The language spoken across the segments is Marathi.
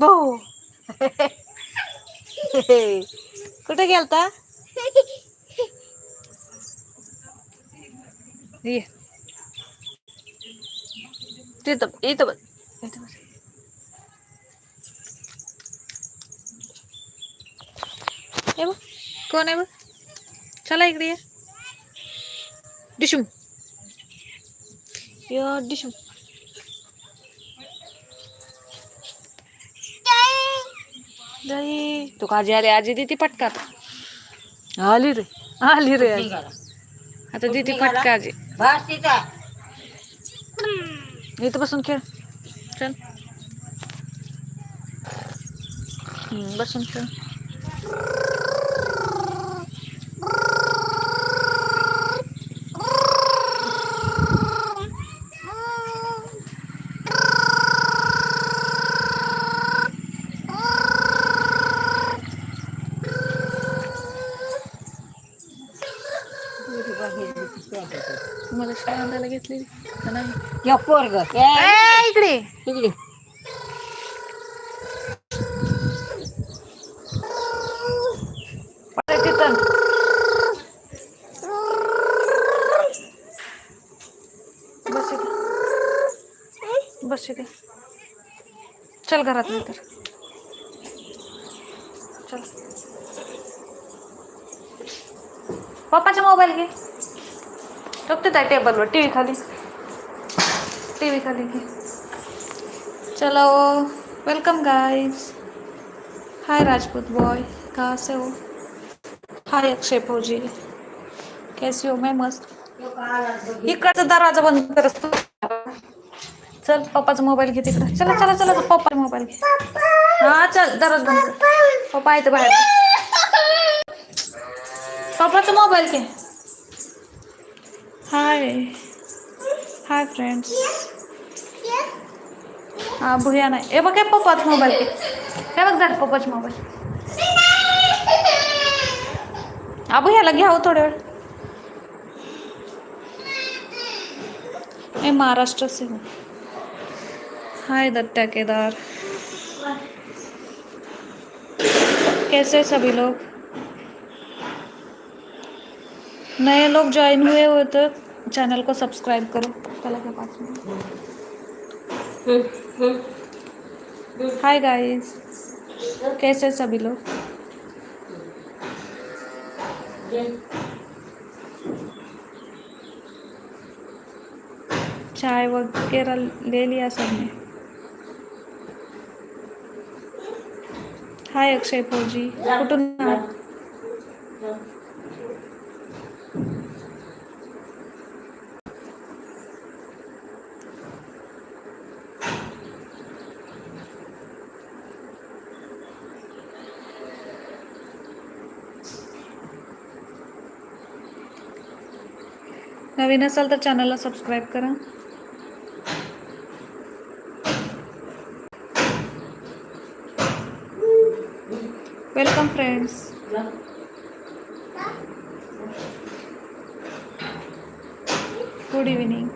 भाऊ कुठे गेलता ये तिथं इथं बस इथं बस हे बघ कोण आहे बघ चला इकडे ये डिशुम यो डिशुम दही तू काजी आली आजी देते पटका आता. आली रे आली रे आजी. आता देते पटका आजी. इथं बसून खेळ. चल. हम्म, बसून खेळ मला शाळांदाला घेतली का नाही या पोरग. ए, इकडे. इकडे. अरे तिथं. बस इथे. बस इथे. चल घरात नंतर चल. पप्पाचा मोबाईल घे. टोकते त्या टेबलवर टी व्ही खाली। टी व्ही खाली घे चलो welcome guys hi Rajput boy कहाँ से हो? हाय अक्षय फौजी कैसी हो? मैं मस्त। इकडचा दरवाज़ा बंद कर। चल, पप्पाचा मोबाईल घे तिकडं। चला चला चला पप्पा मोबाईल घे। हा, चल, दरवाज़ा बंद पप्पा आहे ते बाहेर। पप्पाचा मोबाईल घे। हाय हाय फ्रेंड्स हा भुया नाही. हे बघ काय पप्पाच मोबाईल काय बघ जा पप्पाच मोबाईल अबू ह्याला घ्यावं हो थोड्या वेळ. हे महाराष्ट्र से हाय दत्ता केदार. कैसे सभी लोग? नए लोग ज्वाइन हुए हो तो? चैनल को सब्सक्राइब करो। चला के पास में। हाय गाइस कैसे सभी लोग? चाय वगैरह ले लिया सबने। हाय अक्षय फौजी आहात? नवीन असाल तर चॅनलला सबस्क्राईब करा. Welcome friends good evening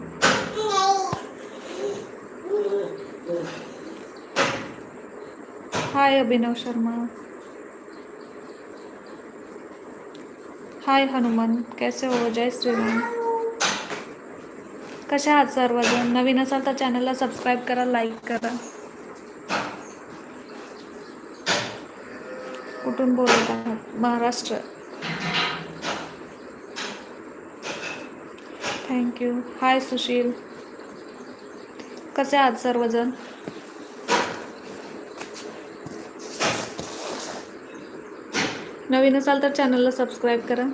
hi Abhinav Sharma hi Hanuman कैसे हो? जय श्रीराम कशा आहात सर्वजण नवीन असाल तर चॅनलला सबस्क्राईब करा लाईक करा. कुठून बोलत आहात? Maharashtra. Thank you hi Sushil. कसे आहात सर्वजण नवीन असाल तर चॅनलला सबस्क्राईब करा.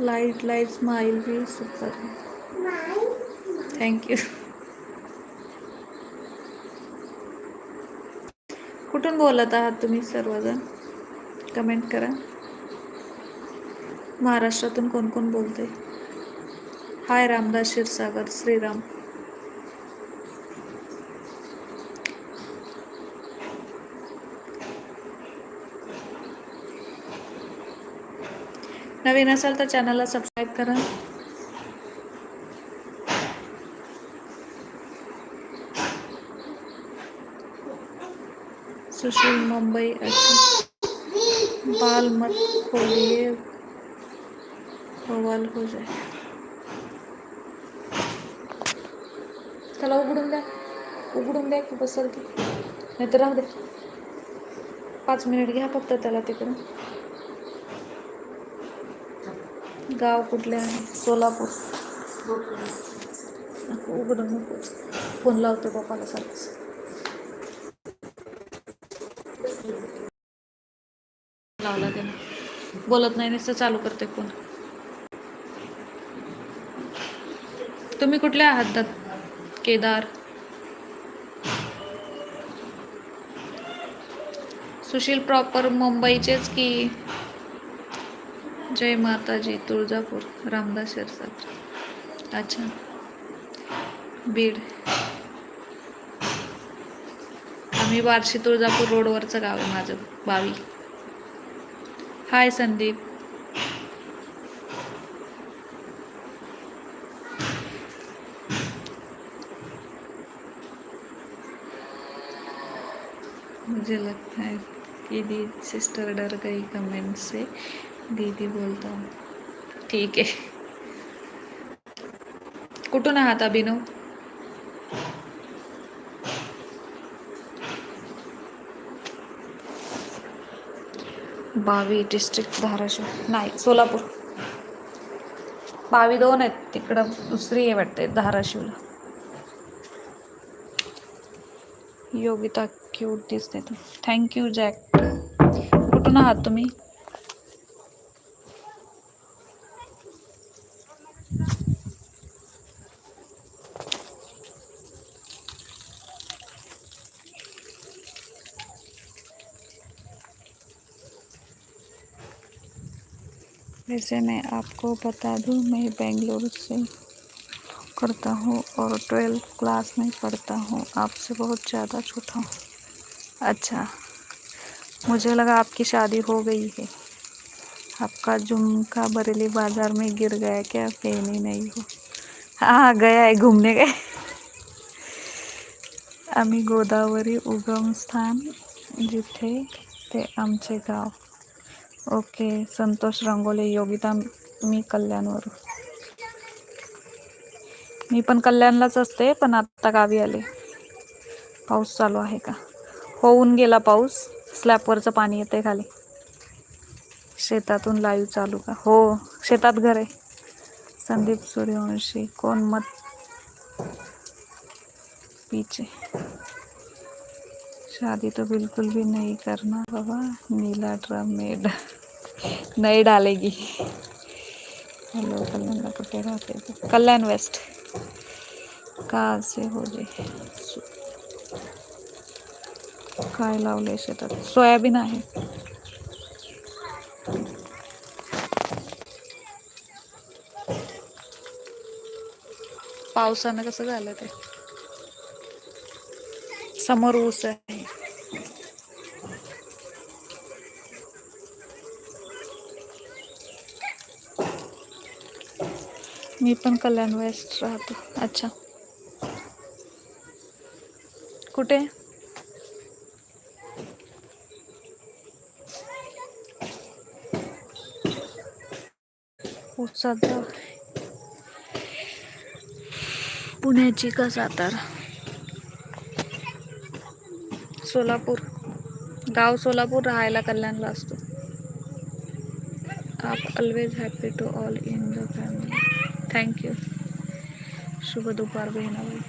Light light smile be super. Thank you कुठून बोलत आहात तुम्ही सर्वजण? कमेंट करा. महाराष्ट्रातून कोण कोण बोलते हाय रामदास क्षीरसागर श्रीराम. नवीन असाल तर चॅनलला सबस्क्राईब करा. सुशील मुंबई अच्छा. बाल मत खोलिए बवाल हो जाए. त्याला उघडून द्या. उघडून द्या की बसल की नाही तर राहू दे. पाच मिनिट घ्या फक्त त्याला तिकडून. गाव कुठले आहे? सोलापूर. नको उघडून नको. फोन लावतो पप्पाला सारखं लावला त्याने. बोलत नाही नुसतं चालू करते फोन. तुम्ही कुठले आहात दत्त? केदार. सुशील प्रॉपर मुंबईचेच की? जय माताजी तुळजापूर रामदास शिरसाट अच्छा. बीड. आम्ही बार्शी तुळजापूर रोडवरचं गाव आहे माझं बावी. हाय संदीप. मुझे लगता है कि दी सिस्टर डर गई कमेंट से. दीदी बोलता. ठीक आहे. कुठून आहात अभिनव? बावी डिस्ट्रिक्ट धाराशिव. नाही सोलापूर. बावी दोन आहेत. तिकडं दुसरी आहे वाटते धाराशिवला. योगिता क्यूट दिसते. तू थँक्यू जॅक कुठून आहात तुम्ही? वैसे मैं आपको बता दूँ, मैं बेंगलुरु से करता हूँ और ट्वेल्थ क्लास में पढ़ता हूँ। आपसे बहुत ज़्यादा छोटा हूँ। अच्छा मुझे लगा आपकी शादी हो गई है। आपका झुमका बरेली बाज़ार में गिर गया क्या? पहन ही नहीं हो। हाँ गया है, घूमने गए आम्ही गोदावरी उगम स्थान, जिथे ते आमचे गाव। ओके संतोष रंगोले योगिता मी कल्याणवरून. मी पण कल्याणलाच असते पण आत्ता गावी आले. पाऊस चालू आहे का? होऊन गेला पाऊस. स्लॅबवरचं पाणी येते खाली. शेतातून लाईव्ह चालू का? हो शेतात घर आहे. संदीप सूर्यवंशी कोण मत? पीचे. शादी तो बिल्कुल भी नहीं करना बाबा। नीला ड्रम में ड- नहीं डालेगी। हॅलो कल्याण कुठे राहते कल्याण वेस्ट। का से हो जे काय लावले शेतात? सोयाबीन आहे। पावसानं कसं झालं ते? समोर ऊस आहे. मी पण कल्याण वेस्ट राहतो. अच्छा. कुठे? ऊसाचा पुण्याची का सातारा? सोलापूर. गाव सोलापूर राहायला कल्याणला असतो. आप always happy to all in the family thank you शुभ दुपार बहिणाबाई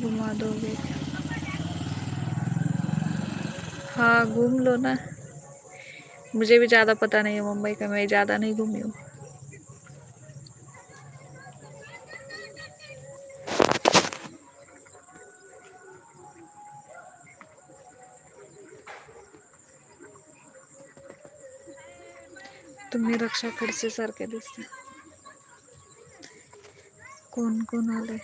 घुमा दोगे? हाँ घूम लो ना। मुझे भी ज़्यादा पता नहीं है मुंबई का, मैं ज़्यादा नहीं घूमी हूँ। रिक्षा खडसे सारखे दिसते. कोण कोण आले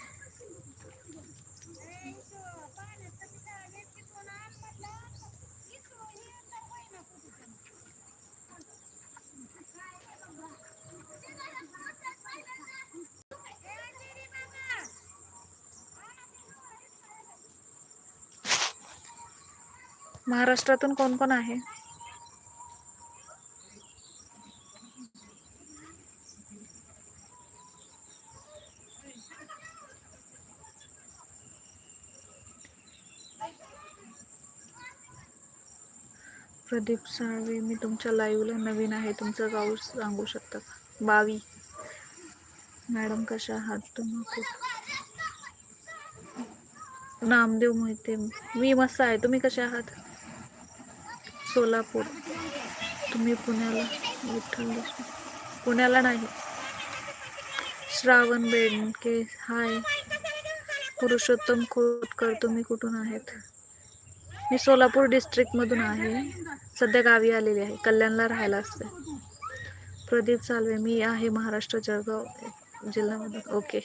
महाराष्ट्रातून कोण कोण आहे? प्रदीप साळवे मी तुमच्या लाईव्हला नवीन आहे. तुमचं गाव सांगू शकता का? बावी. मॅडम कशा आहात तुम्ही? खूप. नामदेव मोहिते. मी मस्त आहे. तुम्ही कसे आहात? सोलापूर. तुम्ही पुण्याला विठ्ठल पुण्याला नाही. श्रावण बेडके. हाय. पुरुषोत्तम खोतकर तुम्ही कुठून आहेत? मी सोलापूर डिस्ट्रिक्टमधून आहे. सध्या गावी आलेली आहे. कल्याणला राहायला असते. प्रदीप सालवे मी आहे महाराष्ट्र जळगाव जिल्ह्यामधून ओके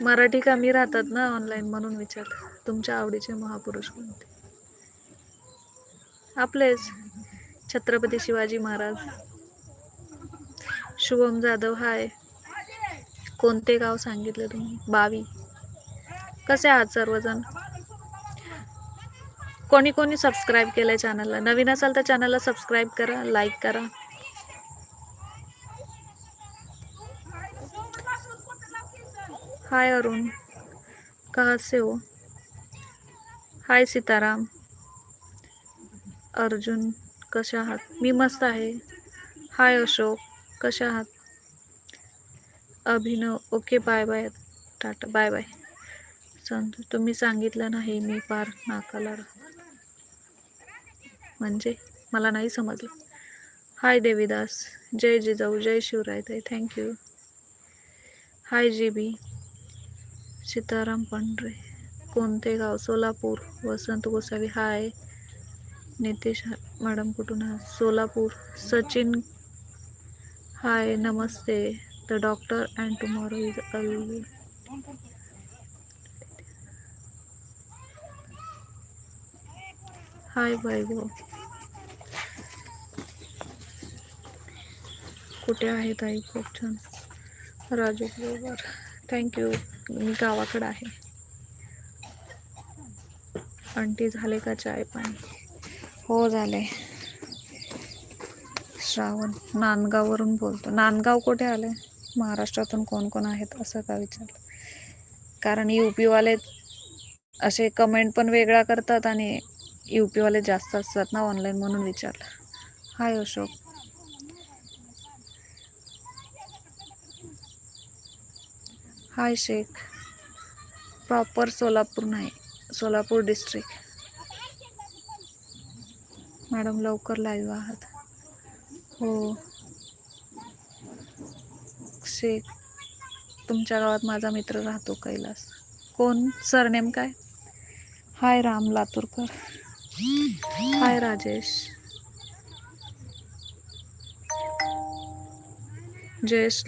मराठी कमी राहतात ना ऑनलाईन म्हणून विचार तुमच्या आवडीचे महापुरुष कोणते? आपलेच. छत्रपती शिवाजी महाराज. शुभम जाधव हाय. कोणते गाव सांगितले तुम्ही? बावी. कसे आहात सर्वजण? कोणी कोणी सबस्क्राईब आहे चॅनलला नवीन असाल तर चॅनलला सबस्क्राईब करा लाईक करा. हाय अरुण कहाँ से हो? हाय सीताराम. अर्जुन कशा आहात? मी मस्त आहे. हाय अशोक कसे आहात? Abhinav okay bye bye tata bye bye Santosh तुम्ही सांगितलं नाही मी पार नाकाला राहतो. म्हणजे मला नाही समजलं. हाय देवीदास. जय जिजाऊ. जय शिवराय ताई. Thank you hi G B Sitaram Pandhare. कोणते गाव? सोलापूर. वसंत गोसावी. हाय. नितेश मॅडम कुठून आहात? Solapur. Sachin hi. Namaste. The doctor and tomorrow is all hi Vaibhav कुठे आहे ताई? खूप छान. राजू बरोबर. थँक्यू मी गावाकडं आहे. आंटी झाले का चाय पाणी? हो झाले. श्रावण. नांदगाववरून बोलतो. नांदगाव कुठे आले? महाराष्ट्रातून कोण कोण आहेत असं का विचारलं? कारण यू पीवाले असे कमेंट पण वेगळा करतात आणि यू पीवाले जास्त असतात ना ऑनलाईन म्हणून विचारलं. Hi Ashok. Hi Shaikh. Proper Solapur नाही सोलापूर डिस्ट्रिक्ट मॅडम लवकर लाईव्ह आहात. हो. शेख तुमच्या गावात माझा मित्र राहतो कैलास. कोण? सरनेम काय? हाय राम लातूरकर. हाय राजेश. जयेश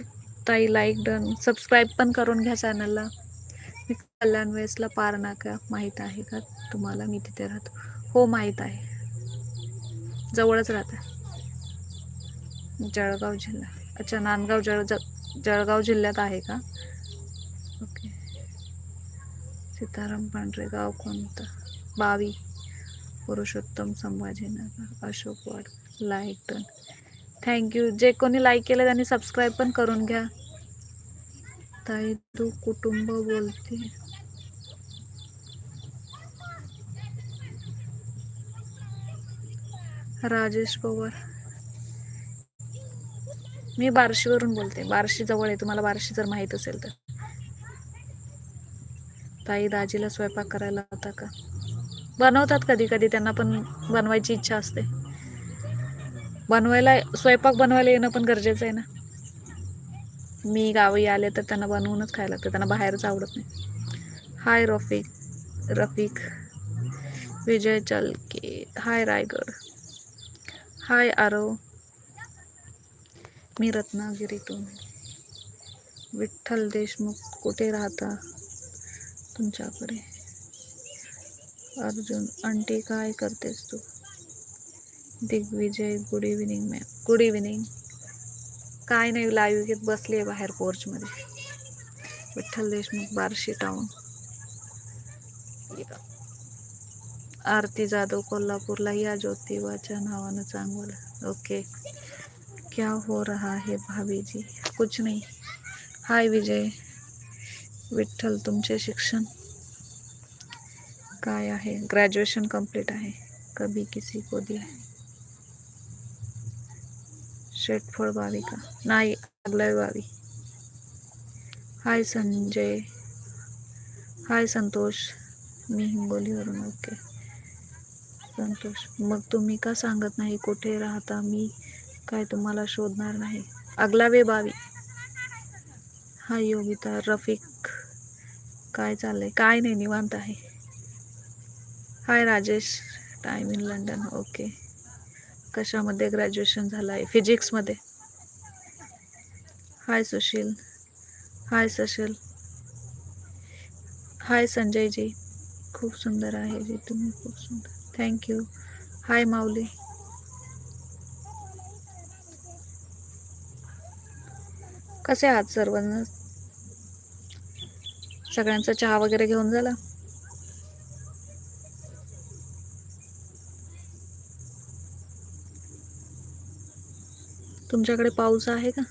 ताई लाईक डन सबस्क्राईब पण करून घ्या चॅनलला मी कल्याण वेळेसला पार नाका माहीत आहे का तुम्हाला? मी तिथे राहतो. हो माहीत आहे. जवळच राहते. जळगाव जिल्हा. अच्छा नांदगाव जळ जळगाव जिल्ह्यात आहे का? ओके सीताराम पांढरे गाव कोणतं? बावी. पुरुषोत्तम संभाजीनगर अशोक वाड लाईक डन थँक्यू जे कोणी लाईक केलं त्यांनी सबस्क्राईब पण करून घ्या. ताई तू कुटुंब बोलते. राजेश पवार. मी बार्शीवरून बोलते. बार्शी जवळ आहे. तुम्हाला बार्शी जर माहीत असेल तर. ताई दाजीला स्वयंपाक करायला होता का? बनवतात कधी कधी त्यांना पण बनवायची इच्छा असते. बनवायला स्वयंपाक बनवायला येणं पण गरजेचं आहे ना. मी गावी आले तर त्यांना बनवूनच खायला लागतं त्यांना बाहेरच आवडत नाही. हाय रफिक रफिक विजय चलके हाय रायगड हाय आरव मी रत्नागिरीतून. विठ्ठल देशमुख कुठे राहता तुमच्याकडे? अर्जुन आंटी काय करतेस तू? Digvijay good evening ma'am good evening काय नाही लाईव्ह घेत बसली आहे बाहेर पोर्चमध्ये विठ्ठल देशमुख बार्शी टाऊन आरती जाधव कोल्हापूरला या ज्योतिबाच्या नावानं चांगलं. ओके क्या हो रहा है भाभी जी कुछ नाही. हाय विजय. विठ्ठल तुमचे शिक्षण? काय आहे? ग्रॅज्युएशन कंप्लीट आहे. कभी किसी को दिया शेटफळ बावी का? नाही आगलय बावी. हाय संजय. हाय संतोष. मी हिंगोलीवरून ओके. संतोष मग तुम्ही का सांगत नाही कुठे राहता? मी काय तुम्हाला शोधणार नाही? अगलावे बावी. हाय योगिता रफिक. काय चाललंय? काय नाही निवांत आहे. Hi Rajesh. Time in London okay कशामध्ये ग्रॅज्युएशन झालं आहे फिजिक्समध्ये हाय सुशील. हाय सशील. हाय संजयजी. खूप सुंदर आहे जी तुम्ही खूप सुंदर. Thank you hi Mauli. कसे आहात सर्वांना? सगळ्यांचा चहा वगैरे घेऊन झाला? तुमच्याकडे पाऊस आहे का?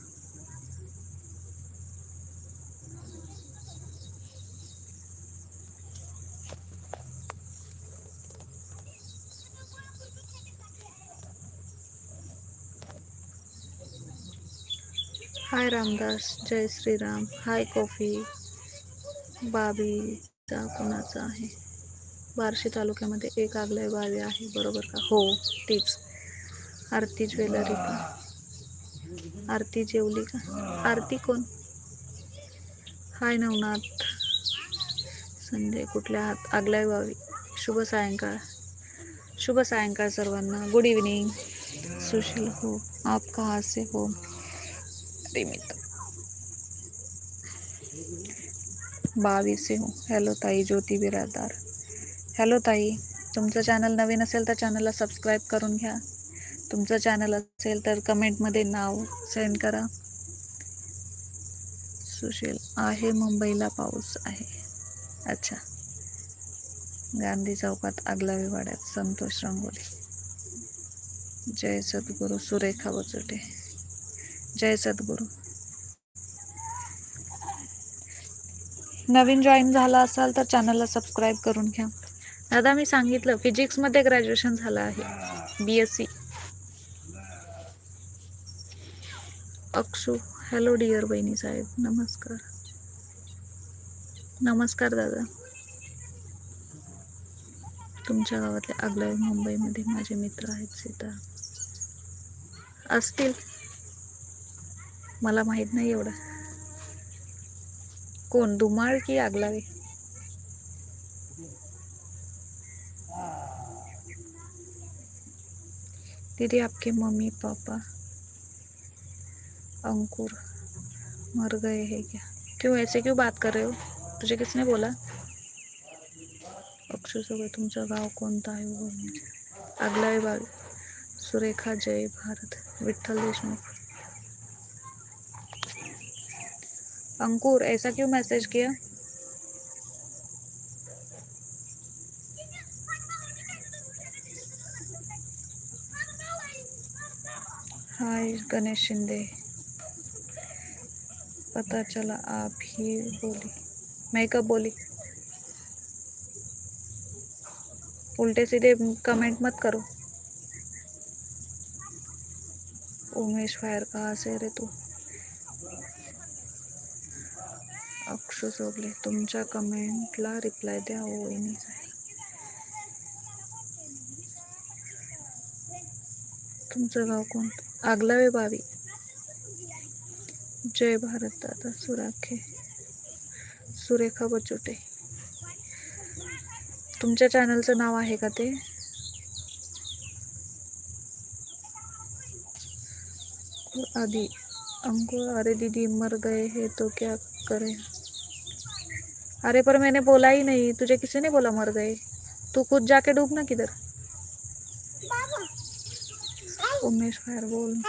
हाय रामदास जय श्रीराम. Hi coffee. बाबीचा कोणाचा आहे? बार्शी तालुक्यामध्ये एक आगलय बावी आहे बरोबर का? हो तीच. आरती ज्वेलरी का आरती जेवली का? आरती कोण? हाय नवनाथ. संजय कुठल्या हात आगल्या बावी. शुभ सायंकाळ. शुभ सायंकाळ सर्वांना. गुड इव्हनिंग सुशील हो. आप कहाँ से हो रिमित बावीस से हो. हॅलो ताई ज्योती बिरादार. हॅलो ताई तुमचं चॅनल नवीन असेल तर चॅनलला सबस्क्राईब करून घ्या. तुमचं चॅनल असेल तर कमेंटमध्ये नाव सेंड करा. सुशील आहे मुंबईला पाऊस आहे. अच्छा. गांधी चौकात आगलावी वाड्यात संतोष रंगोली जय सद्गुरू सुरेखा बचोटे जय सद्गुरू. नवीन जॉईन झाला असाल तर चॅनलला सबस्क्राईब करून घ्या. दादा मी सांगितलं फिजिक्समध्ये ग्रॅज्युएशन झालं आहे. B S C Akshu hello dear बहिणी साहेब नमस्कार. नमस्कार दादा. तुमच्या गावातले आगलावी मुंबईमध्ये माझे मित्र आहेत सीता. असतील. मला माहीत नाही एवढं. कोण धुमाळ की आगलावे दीदी आपके मम्मी पापा. अंकुर मर गए हैं क्या? क्यों, ऐसे क्यों बात कर रहे हो? तुझे किसने बोला? अक्षय सगळे तुमचं गाव कोणतं आहे हो बोलण्याचे आगलावे बाग सुरेखा जय भारत, विठ्ठल देशमुख। अंकुर, ऐसा क्यों मैसेज किया? हाय गणेश शिंदे। पता चला, आप ही बोली। मैं कब बोली? उल्टे सीधे कमेंट मत करो। उमेश फायर कहाँ से रे तू? अक्षु सोगले तुमच्या कमेंटला रिप्लाय द्या साहेब तुमचं गाव कोणतं आगलावे बावी जय भारत दादा सुराखे। सुरेखा बचोटे। तुमच्या चॅनलचं नाव आहे का ते? आदि अंकुर अरे दीदी मर गए हैं तो क्या करें? अरे पर मैंने बोला ही नहीं तुझे किसी ने बोला मर गए? तू खुद जाके डूब ना किधर? उमेश फायर बोल।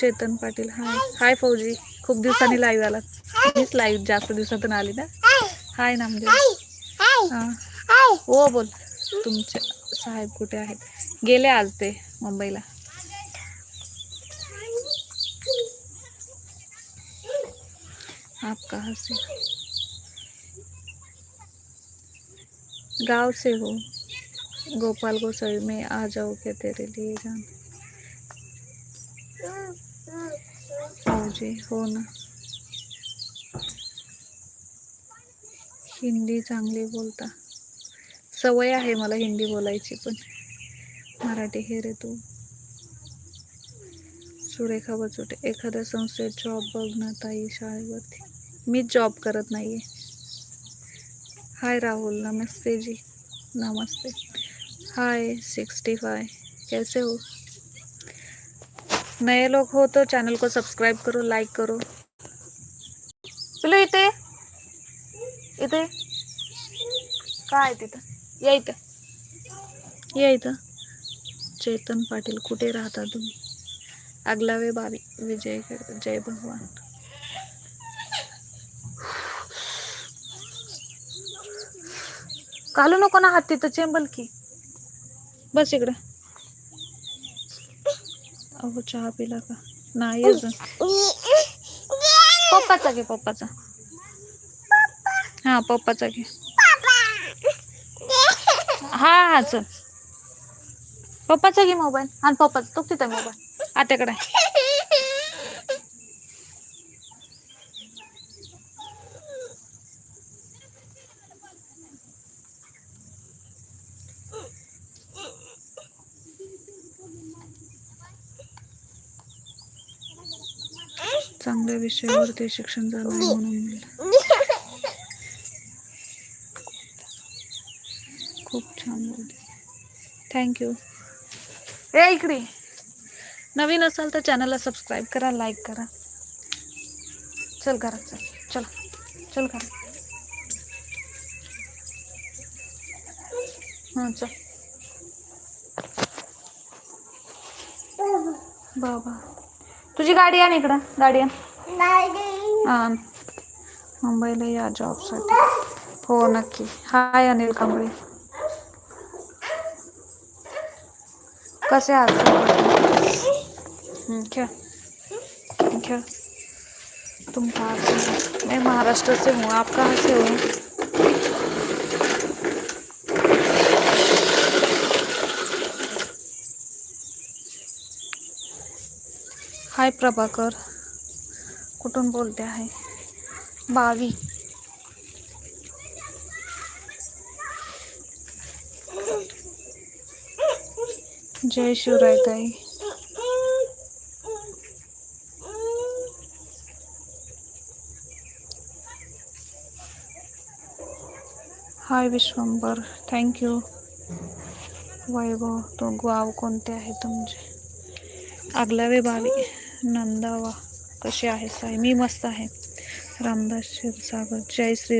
चेतन पाटील. हाय. हाय फौजी. खूप दिवसांनी लाईव्ह आला मीच लाईव्ह जास्त दिवसातून आली ना? हाय नामदेव म्हणजे. हा. हो बोल. तुमचे साहेब कुठे आहेत? गेले आज ते मुंबईला. आप कहाँ से गांव से हो. गोपाल गोसाई में आ जाऊ के तेरे लिए जान? हो हो ना. हिंदी चांगली बोलता. सवय आहे मला हिंदी बोलायची पण. मराठी हे रे तू. सुरेखा बचोटे एखाद्या संस्थेत जॉब बघ ना ताई शाळेवरती. मीच जॉब करत नाहीये. हाय राहुल नमस्ते जी. नमस्ते. हाय सिक्स्टी फाय कैसे हो? नए लोग हो तो चैनल को सब्सक्राइब करो लाइक करो। पिलो इथे। इथे। काय तिथं? या इथं। या इथं। चेतन पाटील कुठे राहता तुम्ही? आगलावे बावी विजय जय भगवान। घालू नको ना हात तिथं चेंबल की। बस इकडं। अहो चहा पिला का? नाही अजून. पप्पाचा घे पप्पाचा. हा पप्पाचा घे. हा हा चल. पप्पाचा घे मोबाईल. आणि पप्पाचा तो तिथं मोबाईल. आत्याकडे आहे. विषयावरती शिक्षण झालं आहे म्हणून खूप छान बोलते. थँक्यू ए इकडे. नवीन असाल तर चॅनलला सबस्क्राईब करा लाईक करा. चल घरात चल. चला. चल घरात हां चल. बाबा. तुझी गाडी आण इकडं. गाडी आण. मुंबईला या जॉबसाठी हो नक्की. हाय अनिल कांबळे. कसे आहात? खेळ खेळ तुम कहाँ से हो? मैं महाराष्ट्र से हूँ. आप कहाँ से हो? हाय प्रभाकर. कुठून बोलते आहे? बावी. जय शिवराय ताई. हाय विश्वंबर थँक्यू वैभव तो गाव कोणते आहे तुमचे? आगलावे बावी नंदावा. कसे आहे साई? मी मस्त आहे. रामदास क्षीरसागर जय श्री